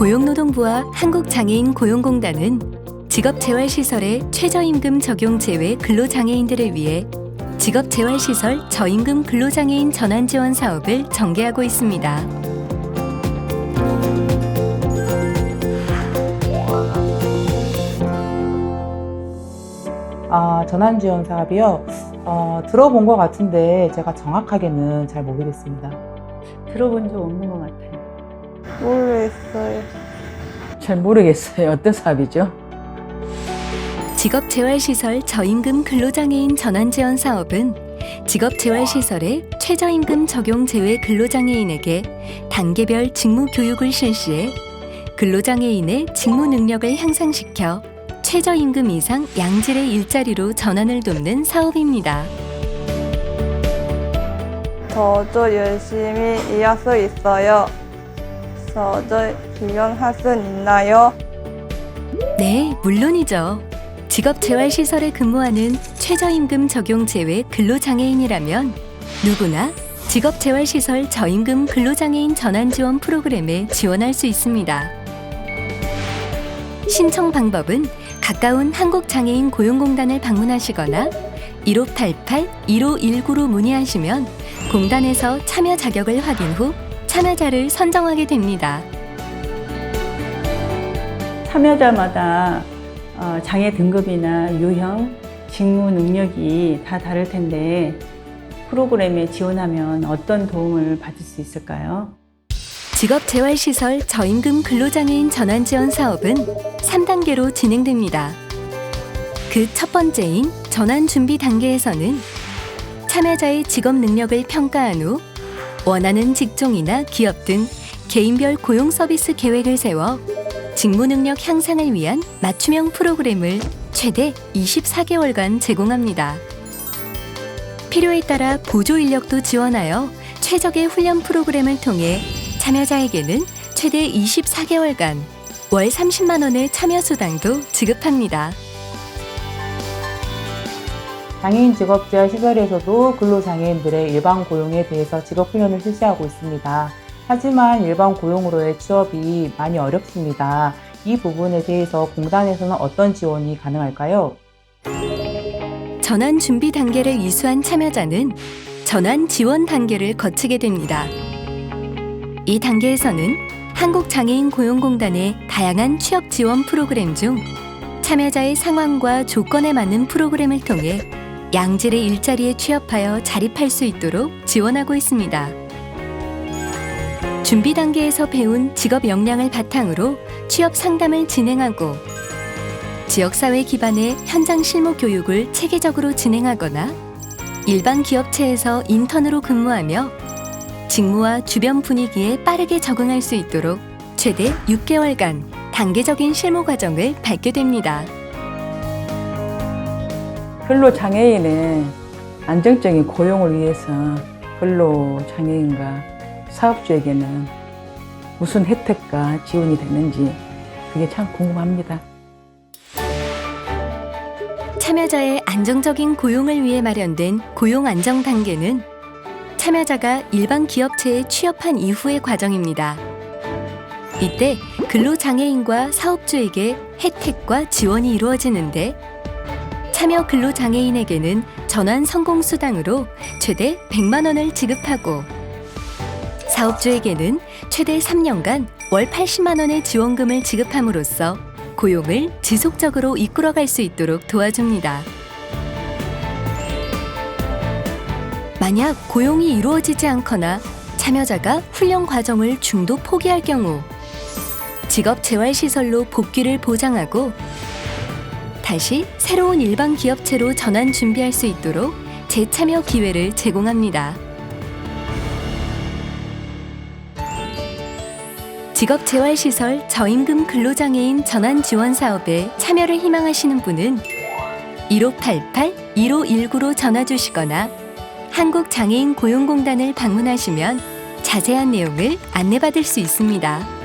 고용노동부와 한국장애인 고용공단은 직업재활시설의 최저임금 적용 제외 근로장애인들을 위해 직업재활시설 저임금 근로장애인 전환지원 사업을 전개하고 있습니다. 아, 전환지원 사업이요. 어, 들어본 것 같은데 제가 정확하게는 잘 모르겠습니다. 들어본 적 없는 것 같아요. 모르겠어요. 잘 모르겠어요. 어떤 사업이죠? 직업재활시설 저임금 근로장애인 전환지원 사업은 직업재활시설의 최저임금 적용 제외 근로장애인에게 단계별 직무 교육을 실시해 근로장애인의 직무 능력을 향상시켜 최저임금 이상 양질의 일자리로 전환을 돕는 사업입니다. 저도 열심히 일할 수 있어요. 저도 지원할 수 있나요? 네, 물론이죠. 직업재활시설에 근무하는 최저임금 적용 제외 근로장애인이라면 누구나 직업재활시설 저임금 근로장애인 전환지원 프로그램에 지원할 수 있습니다. 신청 방법은 가까운 한국장애인 고용공단을 방문하시거나 1588-1519로 문의하시면 공단에서 참여 자격을 확인 후 참여자를 선정하게 됩니다. 참여자마다 어, 장애 등급이나 유형, 직무 능력이 다 다를 텐데 프로그램에 지원하면 어떤 도움을 받을 수 있을까요? 직업재활시설 저임금 근로장애인 전환지원 사업은 3단계로 진행됩니다. 그 첫 번째인 전환 준비 단계에서는 참여자의 직업 능력을 평가한 후 원하는 직종이나 기업 등 개인별 고용 서비스 계획을 세워 직무 능력 향상을 위한 맞춤형 프로그램을 최대 24개월간 제공합니다. 필요에 따라 보조 인력도 지원하여 최적의 훈련 프로그램을 통해 참여자에게는 최대 24개월간 월 30만 원의 참여 수당도 지급합니다. 장애인 직업재활 시설에서도 근로장애인들의 일반 고용에 대해서 직업훈련을 실시하고 있습니다. 하지만 일반 고용으로의 취업이 많이 어렵습니다. 이 부분에 대해서 공단에서는 어떤 지원이 가능할까요? 전환 준비 단계를 이수한 참여자는 전환 지원 단계를 거치게 됩니다. 이 단계에서는 한국장애인 고용공단의 다양한 취업 지원 프로그램 중 참여자의 상황과 조건에 맞는 프로그램을 통해 양질의 일자리에 취업하여 자립할 수 있도록 지원하고 있습니다. 준비 단계에서 배운 직업 역량을 바탕으로 취업 상담을 진행하고 지역사회 기반의 현장 실무 교육을 체계적으로 진행하거나 일반 기업체에서 인턴으로 근무하며 직무와 주변 분위기에 빠르게 적응할 수 있도록 최대 6개월간 단계적인 실무 과정을 밟게 됩니다. 근로장애인의 안정적인 고용을 위해서 근로장애인과 사업주에게는 무슨 혜택과 지원이 되는지 그게 참 궁금합니다. 참여자의 안정적인 고용을 위해 마련된 고용 안정 단계는 참여자가 일반 기업체에 취업한 이후의 과정입니다. 이때 근로장애인과 사업주에게 혜택과 지원이 이루어지는데 참여 근로 장애인에게는 전환 성공 수당으로 최대 100만 원을 지급하고 사업주에게는 최대 3년간 월 80만 원의 지원금을 지급함으로써 고용을 지속적으로 이끌어갈 수 있도록 도와줍니다. 만약 고용이 이루어지지 않거나 참여자가 훈련 과정을 중도 포기할 경우 직업 재활 시설로 복귀를 보장하고 다시 새로운 일반 기업체로 전환 준비할 수 있도록 재참여 기회를 제공합니다. 직업재활시설 저임금 근로장애인 전환 지원 사업에 참여를 희망하시는 분은 1588-1519로 전화 주시거나 한국장애인 고용공단을 방문하시면 자세한 내용을 안내받을 수 있습니다.